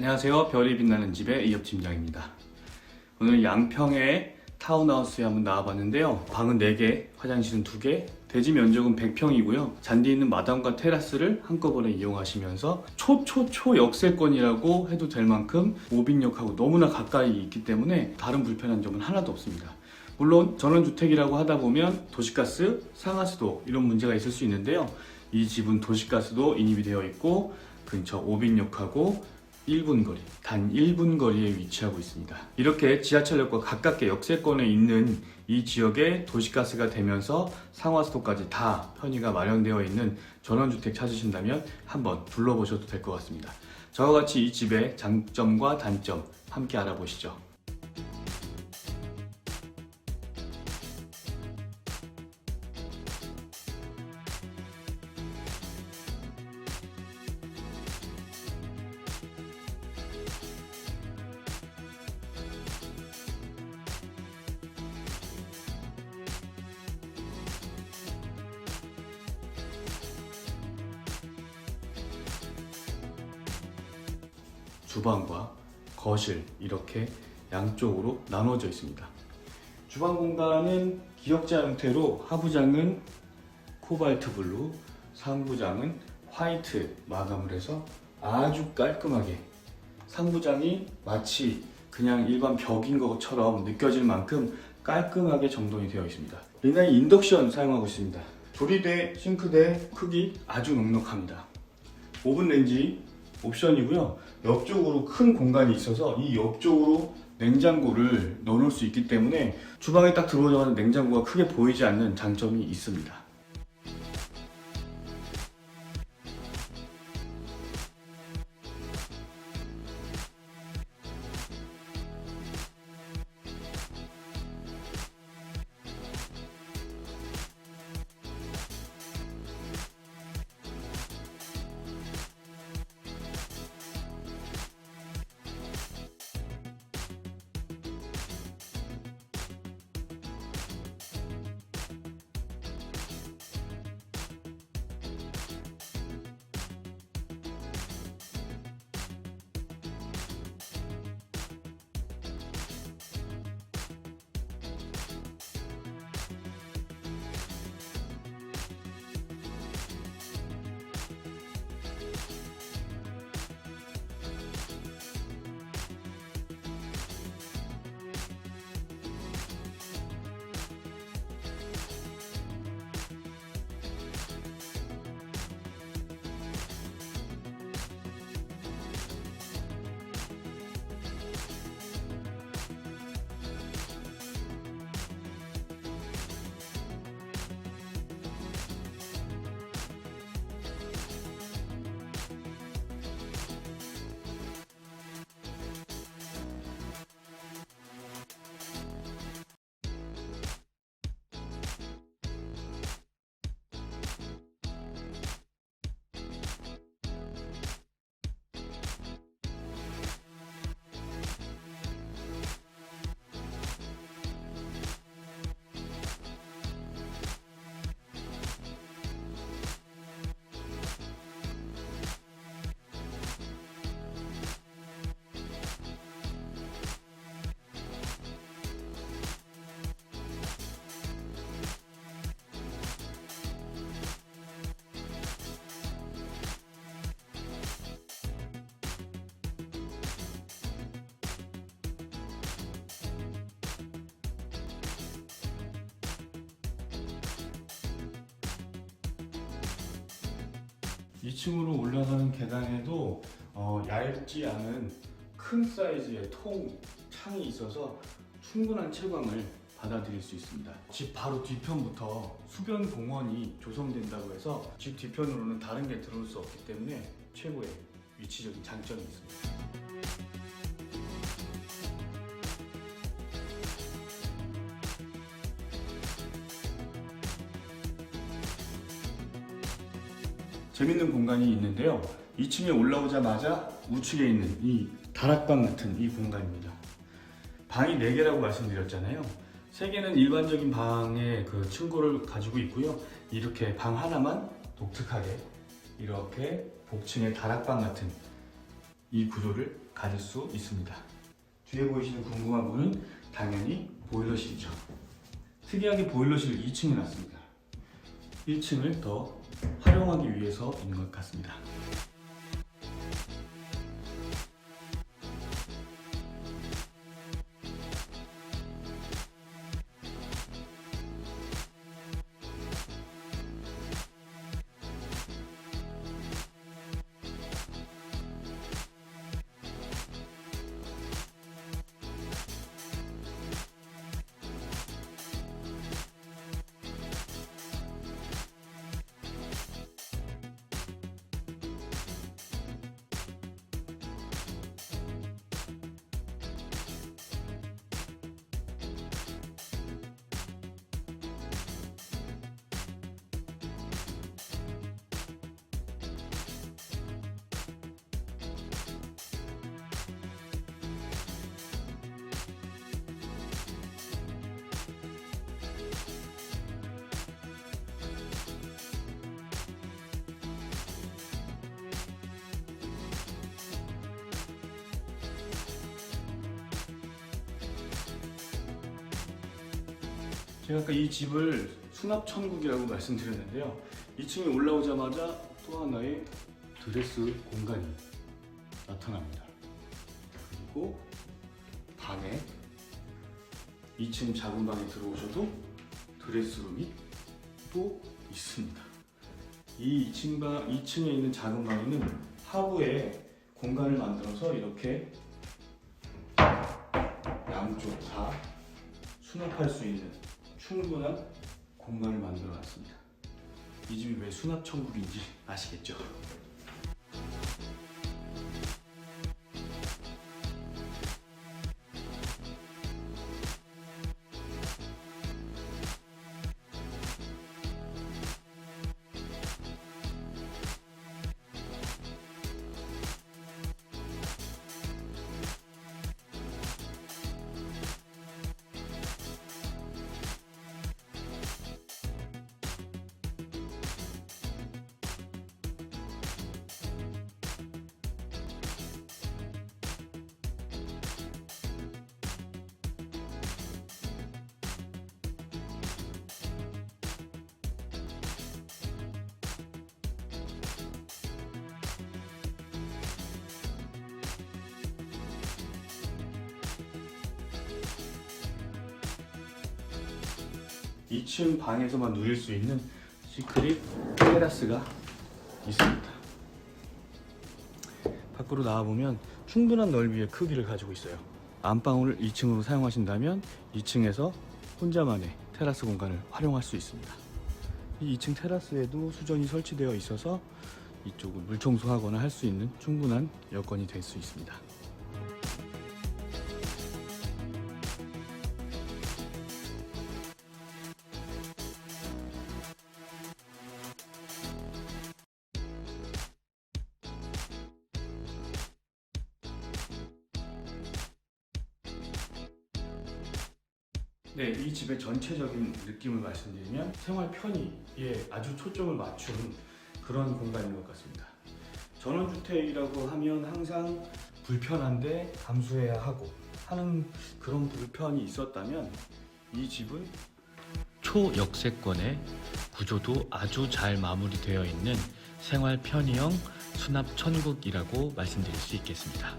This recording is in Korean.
안녕하세요. 별이 빛나는 집의 이엽 팀장입니다. 오늘 양평의 타운하우스에 한번 나와봤는데요. 방은 4개, 화장실은 2개, 대지 면적은 100평이고요. 잔디 있는 마당과 테라스를 한꺼번에 이용하시면서 초초초 역세권이라고 해도 될 만큼 오빈역하고 너무나 가까이 있기 때문에 다른 불편한 점은 하나도 없습니다. 물론 전원주택이라고 하다 보면 도시가스, 상하수도 이런 문제가 있을 수 있는데요. 이 집은 도시가스도 인입이 되어 있고 근처 오빈역하고 1분 거리, 단 1분 거리에 위치하고 있습니다. 이렇게 지하철역과 가깝게 역세권에 있는 이 지역에 도시가스가 되면서 상하수도까지 다 편의가 마련되어 있는 전원주택 찾으신다면 한번 둘러보셔도 될 것 같습니다. 저와 같이 이 집의 장점과 단점 함께 알아보시죠. 주방과 거실 이렇게 양쪽으로 나눠져 있습니다. 주방 공간은 기역자 형태로 하부장은 코발트 블루, 상부장은 화이트 마감을 해서 아주 깔끔하게 상부장이 마치 그냥 일반 벽인 것처럼 느껴질 만큼 깔끔하게 정돈이 되어 있습니다. 리나이 인덕션 사용하고 있습니다. 조리대, 싱크대 크기 아주 넉넉합니다. 오븐 렌지 옵션이고요. 옆쪽으로 큰 공간이 있어서 이 옆쪽으로 냉장고를 넣어놓을 수 있기 때문에 주방에 딱 들어오자마자 냉장고가 크게 보이지 않는 장점이 있습니다. 이층으로 올라가는 계단에도 어, 얇지 않은 큰 사이즈의 통 창이 있어서 충분한 채광을 받아들일 수 있습니다. 집 바로 뒤편부터 수변 공원이 조성된다고 해서 집 뒤편으로는 다른 게 들어올 수 없기 때문에 최고의 위치적인 장점이 있습니다. 재밌는 공간이 있는데요. 2층에 올라오자마자 우측에 있는 이 다락방 같은 이 공간입니다. 방이 4개라고 말씀드렸잖아요. 3개는 일반적인 방의 그 층고를 가지고 있고요. 이렇게 방 하나만 독특하게 이렇게 복층의 다락방 같은 이 구조를 가질 수 있습니다. 뒤에 보이시는 궁금한 부분은 당연히 보일러실이죠. 특이하게 보일러실을 2층에 놨습니다. 1층을 더 활용하기 위해서 있는 것 같습니다. 제가 아까 이 집을 수납 천국이라고 말씀드렸는데요. 2층에 올라오자마자 또 하나의 드레스 공간이 나타납니다. 그리고 방에 2층 작은 방에 들어오셔도 드레스룸이 또 있습니다. 이 2층 방, 2층에 있는 작은 방에는 하부에 공간을 만들어서 이렇게 양쪽 다 수납할 수 있는 충분한 공간을 만들어 놨습니다. 이 집이 왜 수납 천국인지 아시겠죠? 2층 방에서만 누릴 수 있는 시크릿 테라스가 있습니다. 밖으로 나와보면 충분한 넓이의 크기를 가지고 있어요. 안방을 2층으로 사용하신다면 2층에서 혼자만의 테라스 공간을 활용할 수 있습니다. 이 2층 테라스에도 수전이 설치되어 있어서 이쪽을 물 청소하거나 할 수 있는 충분한 여건이 될 수 있습니다. 네, 이 집의 전체적인 느낌을 말씀드리면 생활 편의에 아주 초점을 맞춘 그런 공간인 것 같습니다. 전원주택이라고 하면 항상 불편한데 감수해야 하고 하는 그런 불편이 있었다면 이 집은 초역세권의 구조도 아주 잘 마무리되어 있는 생활 편의형 수납 천국이라고 말씀드릴 수 있겠습니다.